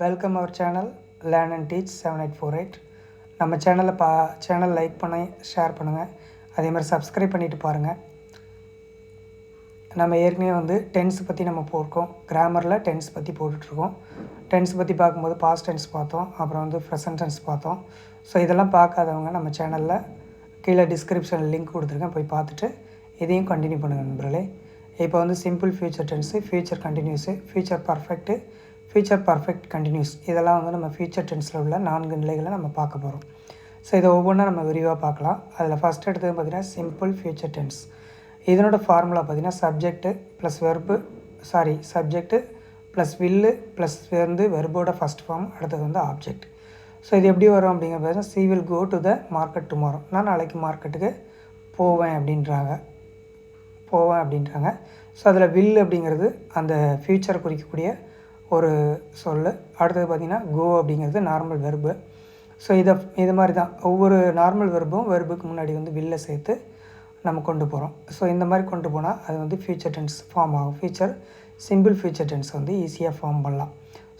Welcome our channel learn and teach seven eight four eight நம்ம சேனலை பா channel like பண்ண ஷேர் பண்ணுங்கள் அதே மாதிரி சப்ஸ்கிரைப் பண்ணிவிட்டு பாருங்கள் நம்ம ஏற்கனவே வந்து டென்ஸ் பற்றி நம்ம போட்டிருக்கோம். கிராமரில் டென்ஸ் பற்றி போட்டுட்ருக்கோம். டென்ஸ் பற்றி பார்க்கும்போது பாஸ்ட் டென்ஸ் பார்த்தோம். அப்புறம் வந்து ப்ரெசன்ட் டென்ஸ் பார்த்தோம். ஸோ இதெல்லாம் பார்க்காதவங்க நம்ம சேனலில் கீழே டிஸ்கிரிப்ஷனில் லிங்க் கொடுத்துருக்கேன் போய் பார்த்துட்டு இதையும் கண்டினியூ பண்ணுங்கள் நண்பர்களே. இப்போ வந்து simple future tense future continuous future perfect future perfect continuous இதெல்லாம் வந்து நம்ம ஃபியூச்சர் டென்ஸில் உள்ள நான்கு நிலைகளை நம்ம பார்க்க போகிறோம் ஸோ இதை ஒவ்வொன்றா நம்ம விரிவாக பார்க்கலாம். அதில் ஃபஸ்ட் எடுத்தது பார்த்திங்கன்னா சிம்பிள் ஃபியூச்சர் டென்ஸ் இதனோட ஃபார்முலா பார்த்திங்கன்னா subject plus verb sorry subject plus will plus வந்து வெர்போட ஃபஸ்ட் ஃபார்ம் அடுத்தது வந்து ஆப்ஜெக்ட் ஸோ இது எப்படி வரும் அப்படிங்கிறது she will go to the market tomorrow நான் நாளைக்கு மார்க்கெட்டுக்கு போவேன் அப்படின்றாங்க. போவேன் அப்படின்றாங்க. ஸோ அதில் வில் அப்படிங்கிறது அந்த ஃப்யூச்சரை குறிக்கக்கூடிய ஒரு சொல் அடுத்தது பார்த்திங்கன்னா கோ அப்படிங்கிறது நார்மல் வெர்பு ஸோ இதை இது மாதிரி தான் ஒவ்வொரு நார்மல் வெர்பும் வெர்புக்கு முன்னாடி வந்து வில்லை சேர்த்து நம்ம கொண்டு போகிறோம் ஸோ இந்த மாதிரி கொண்டு போனால் அது வந்து ஃபியூச்சர் டென்ஸ் ஃபார்ம் ஆகும். ஃபியூச்சர் சிம்பிள் ஃபியூச்சர் டென்ஸ் வந்து ஈஸியாக ஃபார்ம் பண்ணலாம்.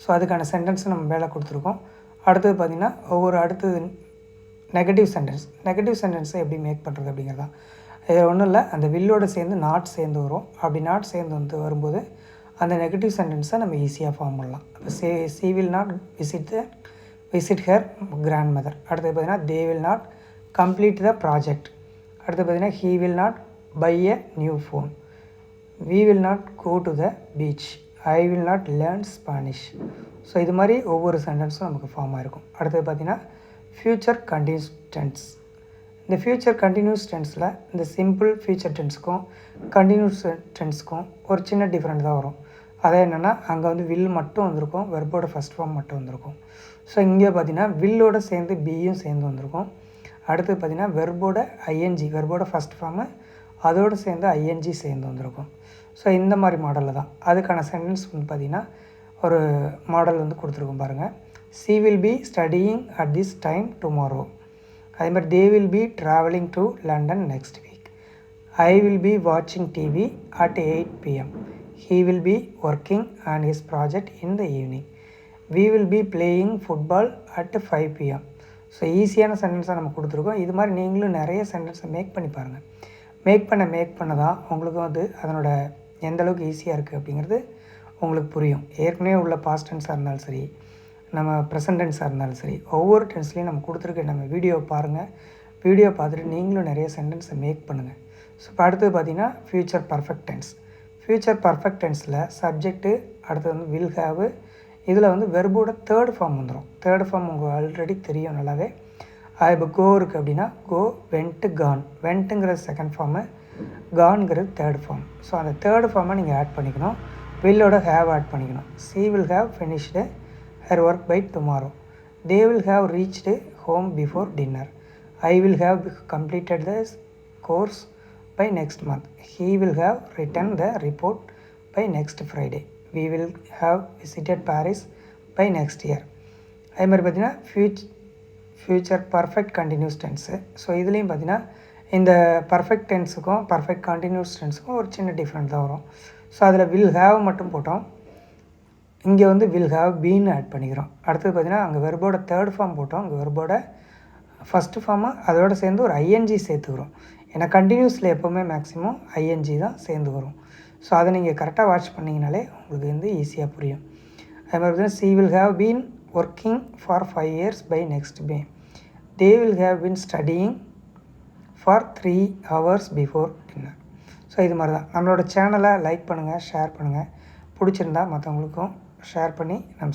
ஸோ அதுக்கான சென்டென்ஸை நம்ம வேலை கொடுத்துருக்கோம். அடுத்தது பார்த்திங்கன்னா ஒவ்வொரு அடுத்தது நெகட்டிவ் சென்டென்ஸ் நெகட்டிவ் சென்டென்ஸை எப்படி மேக் பண்ணுறது அப்படிங்கிறது தான் இது ஒன்றும் இல்லை. அந்த வில்லோடு சேர்ந்து நாட் சேர்ந்து வரும். அப்படி நாட் சேர்ந்து வந்து வரும்போது அந்த நெகட்டிவ் சென்டென்ஸை நம்ம ஈஸியாக ஃபார்ம் பண்ணலாம். இப்போ say she will not visit the visit her grandmother அடுத்தது பார்த்திங்கன்னா they will not complete the project அடுத்து பார்த்திங்கன்னா he will not buy a new phone we will not go to the beach I will not learn Spanish so இது மாதிரி ஒவ்வொரு சென்டென்ஸும் நமக்கு form ஆகிருக்கும் அடுத்தது பார்த்திங்கன்னா ஃப்யூச்சர் கண்டினியூஸ் டென்ஸ் இந்த ஃப்யூச்சர் கண்டினியூஸ் டென்ஸில் இந்த சிம்பிள் ஃப்யூச்சர் டென்ஸுக்கும் கண்டினியூஸ் டென்ஸுக்கும் ஒரு சின்ன டிஃப்ரெண்ட் தான் வரும். அதே என்னென்னா அங்கே வந்து வில் மட்டும் வந்திருக்கும் வெர்போட ஃபஸ்ட் ஃபார்ம் மட்டும் வந்திருக்கும். ஸோ இங்கே பார்த்தீங்கன்னா வில்லோட சேர்ந்து பியும் சேர்ந்து வந்திருக்கும். அடுத்து பார்த்திங்கன்னா வெர்போட ஐஎன்ஜி வெர்போட ஃபஸ்ட் ஃபார்மு அதோடு சேர்ந்து ஐஎன்ஜி சேர்ந்து வந்திருக்கும். ஸோ இந்த மாதிரி மாடலில் தான். அதுக்கான சென்டென்ஸ் வந்து பார்த்திங்கன்னா ஒரு மாடல் வந்து கொடுத்துருக்கோம் பாருங்கள் she will be studying at this time tomorrow அதே மாதிரி they will be travelling to London next week I will be வாட்சிங் TV at eight PM he will be working and his project in the evening we will be playing football at five PM so ஈஸியான சென்டென்ஸாக நம்ம கொடுத்துருக்கோம். இது மாதிரி நீங்களும் நிறைய சென்டென்ஸை மேக் பண்ணி பாருங்கள் மேக் பண்ண மேக் பண்ண தான் உங்களுக்கு வந்து அதனோட எந்த அளவுக்கு ஈஸியாக இருக்குது அப்படிங்கிறது உங்களுக்கு புரியும். ஏற்கனவே உள்ள பாஸ்ட் டென்ஸாக இருந்தாலும் சரி நம்ம ப்ரெசன்ட் டென்ஸாக இருந்தாலும் சரி ஒவ்வொரு டென்ஸ்லையும் நம்ம கொடுத்துருக்க நம்ம வீடியோ பாருங்கள் வீடியோ பார்த்துட்டு நீங்களும் நிறைய சென்டென்ஸை மேக் பண்ணுங்கள் ஸோ இப்போ அடுத்தது பார்த்திங்கன்னா future perfect tense future perfect டென்ஸில் subject அடுத்தது வந்து வில் ஹாவு இதில் வந்து வெர்போட தேர்ட் ஃபார்ம் வந்துடும் தேர்ட் ஃபார்ம் உங்களுக்கு ஆல்ரெடி தெரியும் நல்லாவே. அது இப்போ கோ இருக்குது அப்படின்னா கோ வென்ட்டு கான் வென்ட்டுங்கிறது செகண்ட் ஃபார்மு கான்ங்கிறது தேர்ட் ஃபார்ம் ஸோ அந்த தேர்ட் ஃபார்மை நீங்கள் ஆட் பண்ணிக்கணும். வில்லோட ஹேவ் ஆட் பண்ணிக்கணும். She will have finished her work by tomorrow they will have reached home before dinner I will have completed the course by next month he will have written the report by next Friday we will have visited Paris by next year அதே மாதிரி பார்த்தீங்கன்னா future future perfect continuous tense so இதுலேயும் பார்த்தீங்கன்னா இந்த perfect டென்ஸுக்கும் perfect continuous டென்ஸுக்கும் ஒரு சின்ன டிஃப்ரெண்ட் தான் வரும். ஸோ அதில் வில் ஹேவ் மட்டும் போட்டோம். இங்கே வந்து வில் ஹேவ் பீன் ஆட் பண்ணிக்கிறோம். அடுத்தது பார்த்திங்கன்னா அங்கே வெர்போட தேர்ட் ஃபார்ம் போட்டோம். அங்கே வெர்போட ஃபஸ்ட்டு ஃபார்மாக அதோடு சேர்ந்து ஒரு ஐஎன்ஜி சேர்த்துக்கிறோம். ஏன்னா கண்டினியூஸில் எப்போவுமே மேக்ஸிமம் ஐஎன்ஜி தான் சேர்ந்து வரும். ஸோ அதை நீங்கள் கரெக்டாக வாட்ச் பண்ணிங்கனாலே உங்களுக்கு வந்து ஈஸியாக புரியும். அது மாதிரி பார்த்தீங்கன்னா she will have been working for five years by next May they will have been studying for three hours before dinner so இது மாதிரி தான். நம்மளோட சேனலை லைக் பண்ணுங்கள் ஷேர் பண்ணுங்கள் பிடிச்சிருந்தா மற்றவங்களுக்கும் ஷேர் பண்ணி நம்ம